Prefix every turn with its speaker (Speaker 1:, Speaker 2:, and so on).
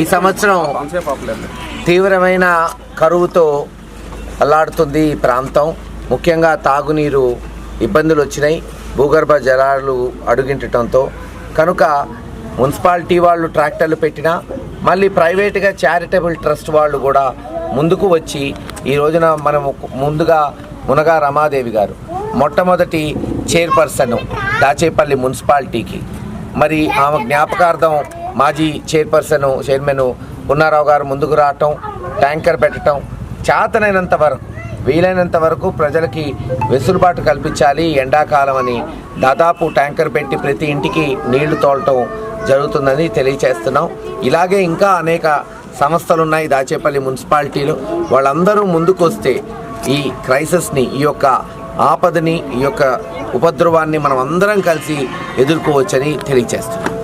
Speaker 1: ఈ సంవత్సరం తీవ్రమైన కరువుతో అల్లాడుతుంది ఈ ప్రాంతం. ముఖ్యంగా తాగునీరు ఇబ్బందులు వచ్చినాయి. భూగర్భ జలాలు అడుగింటటంతో కనుక మున్సిపాలిటీ వాళ్ళు ట్రాక్టర్లు పెట్టినా మళ్ళీ ప్రైవేట్గా చారిటబుల్ ట్రస్ట్ వాళ్ళు కూడా ముందుకు వచ్చి ఈ రోజున మనము ముందుగా మునగా రమాదేవి గారు మొట్టమొదటి చైర్పర్సన్ దాచేపల్లి మున్సిపాలిటీకి. మరి ఆమె జ్ఞాపకార్థం మాజీ చైర్పర్సన్ చైర్మన్ పున్నారావు గారు ముందుకు రావటం ట్యాంకర్ పెట్టడం చేతనైనంత వరకు వీలైనంత వరకు ప్రజలకి వెసులుబాటు కల్పించాలి ఎండాకాలం అని. దాదాపు ట్యాంకర్ పెట్టి ప్రతి ఇంటికి నీళ్ళు తోలటం జరుగుతుందని తెలియచేస్తున్నాం. ఇలాగే ఇంకా అనేక సంస్థలు ఉన్నాయి దాచేపల్లి మున్సిపాలిటీలు. వాళ్ళందరూ ముందుకు వస్తే ఈ క్రైసిస్ని ఈ యొక్క ఆపదని ఈ యొక్క ఉపద్రవాన్ని మనం అందరం కలిసి ఎదుర్కోవచ్చని తెలియచేస్తున్నాం.